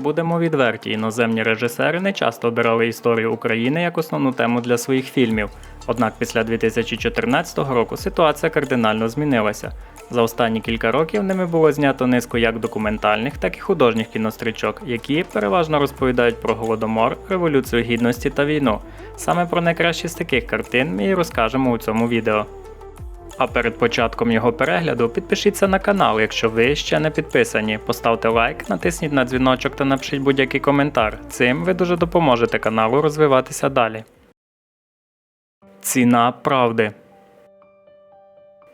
Будемо відверті, іноземні режисери не часто обирали історію України як основну тему для своїх фільмів. Однак після 2014 року ситуація кардинально змінилася. За останні кілька років ними було знято низку як документальних, так і художніх кінострічок, які переважно розповідають про голодомор, революцію гідності та війну. Саме про найкращі з таких картин ми і розкажемо у цьому відео. А перед початком його перегляду підпишіться на канал, якщо ви ще не підписані. Поставте лайк, натисніть на дзвіночок та напишіть будь-який коментар. Цим ви дуже допоможете каналу розвиватися далі. Ціна правди.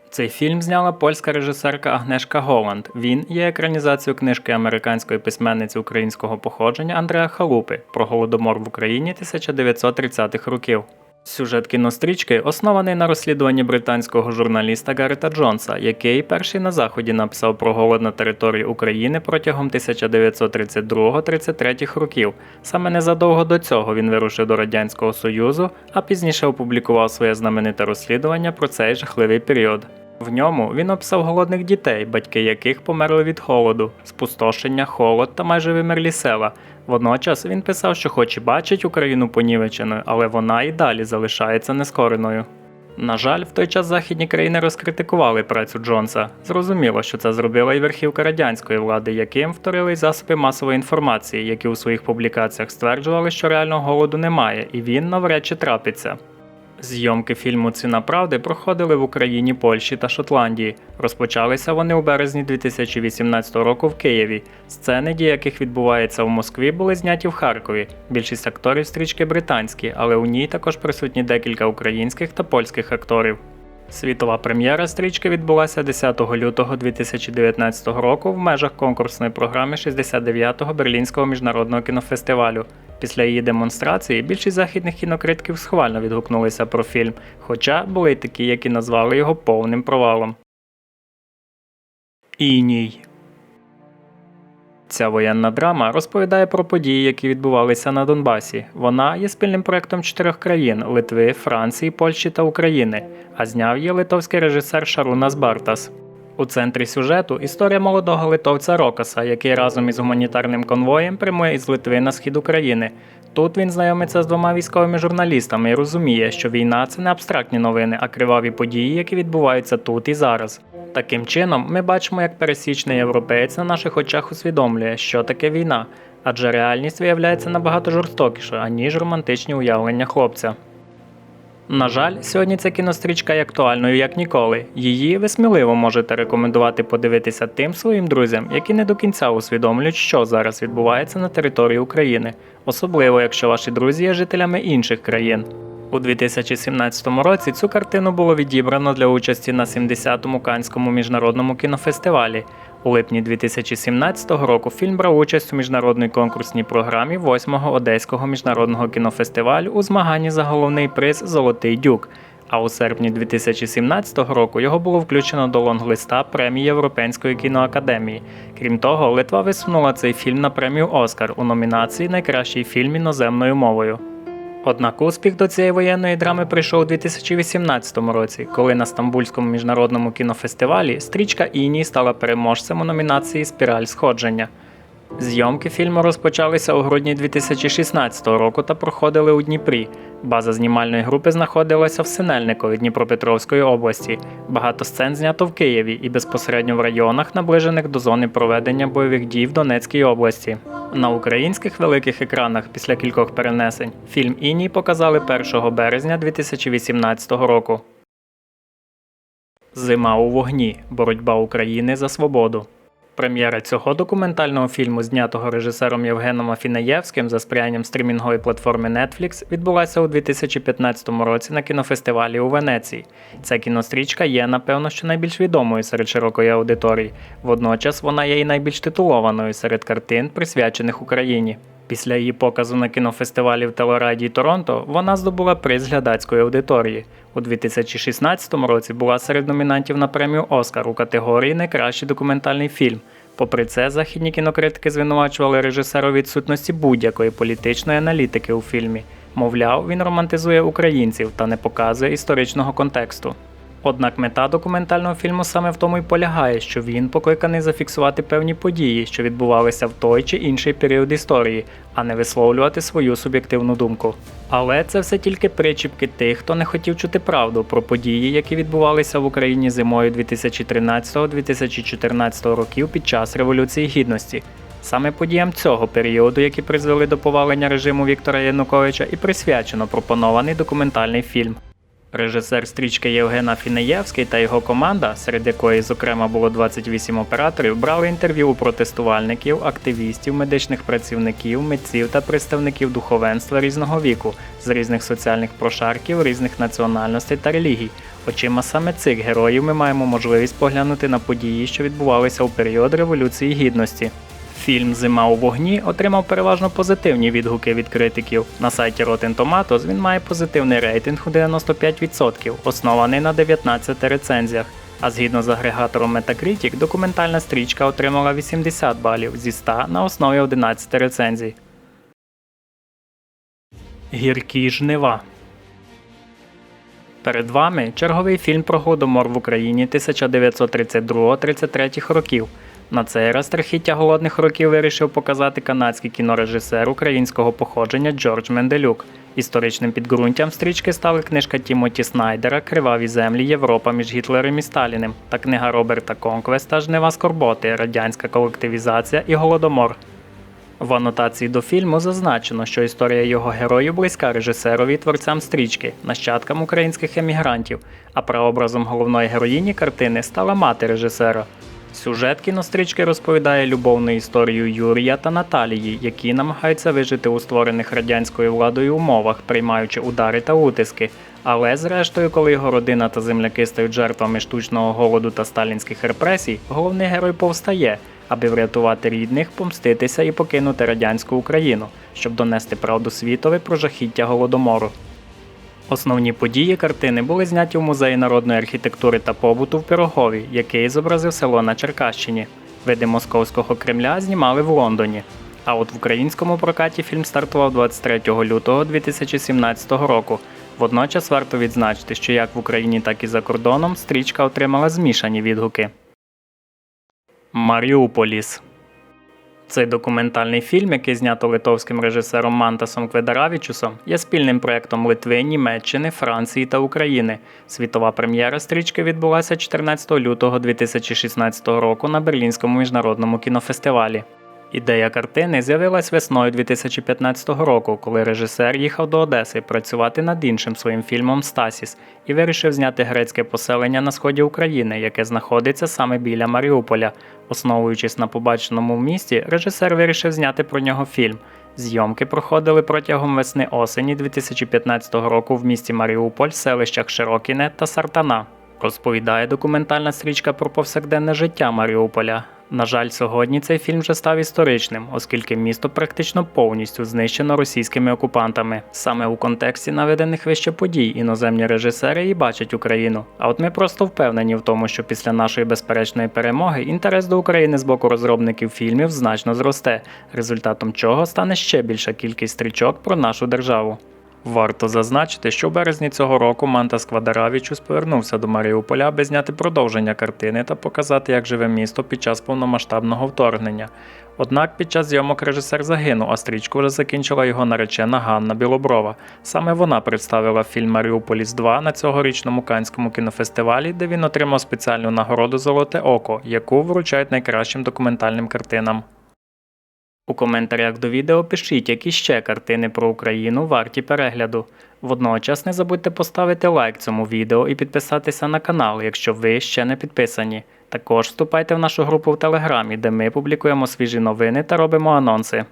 Цей фільм зняла польська режисерка Агнешка Голланд. Він є екранізацією книжки американської письменниці українського походження Андреа Халупи про голодомор в Україні 1930-х років. Сюжет кінострічки оснований на розслідуванні британського журналіста Гарета Джонса, який перший на заході написав про голод на території України протягом 1932-33 років. Саме незадовго до цього він вирушив до Радянського Союзу, а пізніше опублікував своє знамените розслідування про цей жахливий період. В ньому він описав голодних дітей, батьки яких померли від холоду, спустошення, холод та майже вимерлі села. Водночас він писав, що хоч і бачить Україну понівеченою, але вона і далі залишається нескореною. На жаль, в той час західні країни розкритикували працю Джонса. Зрозуміло, що це зробила і верхівка радянської влади, яким вторили й засоби масової інформації, які у своїх публікаціях стверджували, що реального голоду немає, і він навряд чи трапиться. Зйомки фільму Ціна правди проходили в Україні, Польщі та Шотландії. Розпочалися вони у березні 2018 року в Києві. Сцени, дії яких відбуваються в Москві, були зняті в Харкові. Більшість акторів стрічки британські, але у ній також присутні декілька українських та польських акторів. Світова прем'єра стрічки відбулася 10 лютого 2019 року в межах конкурсної програми 69-го Берлінського міжнародного кінофестивалю. Після її демонстрації більшість західних кінокритиків схвально відгукнулися про фільм, хоча були й такі, які назвали його повним провалом. Іній Ця воєнна драма розповідає про події, які відбувалися на Донбасі. Вона є спільним проектом чотирьох країн Литви, Франції, Польщі та України, а зняв її литовський режисер Шарунас Бартас. У центрі сюжету історія молодого литовця Рокаса, який разом із гуманітарним конвоєм прямує із Литви на схід України. Тут він знайомиться з двома військовими журналістами і розуміє, що війна це не абстрактні новини, а криваві події, які відбуваються тут і зараз. Таким чином, ми бачимо, як пересічний європеєць на наших очах усвідомлює, що таке війна, адже реальність виявляється набагато жорстокіша, аніж романтичні уявлення хлопця. На жаль, сьогодні ця кінострічка є актуальною як ніколи. Її ви сміливо можете рекомендувати подивитися тим своїм друзям, які не до кінця усвідомлюють, що зараз відбувається на території України, особливо якщо ваші друзі є жителями інших країн. У 2017 році цю картину було відібрано для участі на 70-му Канському міжнародному кінофестивалі. У липні 2017 року фільм брав участь у міжнародній конкурсній програмі 8-го Одеського міжнародного кінофестивалю у змаганні за головний приз Золотий Дюк. А у серпні 2017 року його було включено до лонглиста премії Європейської кіноакадемії. Крім того, Литва висунула цей фільм на премію Оскар у номінації Найкращий фільм іноземною мовою. Однак успіх до цієї воєнної драми прийшов у 2018 році, коли на Стамбульському міжнародному кінофестивалі стрічка Іній стала переможцем у номінації Спіраль сходження. Зйомки фільму розпочалися у грудні 2016 року та проходили у Дніпрі. База знімальної групи знаходилася в Синельникові Дніпропетровської області. Багато сцен знято в Києві і безпосередньо в районах, наближених до зони проведення бойових дій в Донецькій області. На українських великих екранах після кількох перенесень фільм Іній показали 1 березня 2018 року. Зима у вогні. Боротьба України за свободу. Прем'єра цього документального фільму, знятого режисером Євгеном Афінаєвським за сприянням стрімінгової платформи Netflix, відбулася у 2015 році на кінофестивалі у Венеції. Ця кінострічка є, напевно, що найбільш відомою серед широкої аудиторії. Водночас вона є і найбільш титулованою серед картин, присвячених Україні. Після її показу на кінофестивалі в Телераді Торонто вона здобула приз глядацької аудиторії. У 2016 році була серед номінантів на премію Оскар у категорії Найкращий документальний фільм. Попри це, західні кінокритики звинувачували режисера відсутності будь-якої політичної аналітики у фільмі. Мовляв, він романтизує українців та не показує історичного контексту. Однак мета документального фільму саме в тому й полягає, що він покликаний зафіксувати певні події, що відбувалися в той чи інший період історії, а не висловлювати свою суб'єктивну думку. Але це все тільки причіпки тих, хто не хотів чути правду про події, які відбувалися в Україні зимою 2013-2014 років під час Революції Гідності. Саме подіям цього періоду, які призвели до повалення режиму Віктора Януковича, і присвячено пропонований документальний фільм. Режисер стрічки Євгена Фінеєвський та його команда, серед якої, зокрема, було 28 операторів, брали інтерв'ю у протестувальників, активістів, медичних працівників, митців та представників духовенства різного віку з різних соціальних прошарків, різних національностей та релігій. Очима саме цих героїв ми маємо можливість поглянути на події, що відбувалися у період Революції Гідності. Фільм Зима у вогні отримав переважно позитивні відгуки від критиків. На сайті Rotten Tomatoes він має позитивний рейтинг у 95%, оснований на 19 рецензіях. А згідно з агрегатором Metacritic, документальна стрічка отримала 80 балів зі 100 на основі 11 рецензій. Гіркі жнива Перед вами черговий фільм про голодомор в Україні 1932-33 років. На цей раз страхіття голодних років вирішив показати канадський кінорежисер українського походження Джордж Менделюк. Історичним підґрунтям стрічки стали книжка Тімоті Снайдера Криваві землі Європа між Гітлером і Сталіним та книга Роберта Конквеста Жнива Скорботи, Радянська колективізація і Голодомор. В анотації до фільму зазначено, що історія його героїв близька режисерові і творцям стрічки, нащадкам українських емігрантів, а прообразом головної героїні картини стала мати режисера. Сюжет кінострічки розповідає любовну історію Юрія та Наталії, які намагаються вижити у створених радянською владою умовах, приймаючи удари та утиски. Але зрештою, коли його родина та земляки стають жертвами штучного голоду та сталінських репресій, головний герой повстає, аби врятувати рідних, помститися і покинути радянську Україну, щоб донести правду світові про жахіття голодомору. Основні події картини були зняті в музеї народної архітектури та побуту в Пирогові, який зобразив село на Черкащині. Види московського Кремля знімали в Лондоні. А от в українському прокаті фільм стартував 23 лютого 2017 року. Водночас варто відзначити, що як в Україні, так і за кордоном стрічка отримала змішані відгуки. Маріуполіс цей документальний фільм, який знято литовським режисером Мантасом Кведаравічусом, є спільним проєктом Литви, Німеччини, Франції та України. Світова прем'єра стрічки відбулася 14 лютого 2016 року на Берлінському міжнародному кінофестивалі. Ідея картини з'явилась весною 2015 року, коли режисер їхав до Одеси працювати над іншим своїм фільмом Стасіс і вирішив зняти грецьке поселення на сході України, яке знаходиться саме біля Маріуполя. Основуючись на побаченому в місті, режисер вирішив зняти про нього фільм. Зйомки проходили протягом весни осені 2015 року в місті Маріуполь, селищах Широкіне та Сартана. Розповідає документальна стрічка про повсякденне життя Маріуполя. На жаль, сьогодні цей фільм вже став історичним, оскільки місто практично повністю знищено російськими окупантами. Саме у контексті наведених вище подій іноземні режисери і бачать Україну. А от ми просто впевнені в тому, що після нашої безперечної перемоги інтерес до України з боку розробників фільмів значно зросте, результатом чого стане ще більша кількість стрічок про нашу державу. Варто зазначити, що в березні цього року Мантас Квадаравічус повернувся до Маріуполя, аби зняти продовження картини та показати, як живе місто під час повномасштабного вторгнення. Однак під час зйомок режисер загинув, а стрічку вже закінчила його наречена Ганна Білоброва. Саме вона представила фільм Маріуполіс 2 на цьогорічному Канському кінофестивалі, де він отримав спеціальну нагороду Золоте око, яку вручають найкращим документальним картинам. У коментарях до відео пишіть, які ще картини про Україну варті перегляду. Водночас не забудьте поставити лайк цьому відео і підписатися на канал, якщо ви ще не підписані. Також вступайте в нашу групу в Телеграмі, де ми публікуємо свіжі новини та робимо анонси.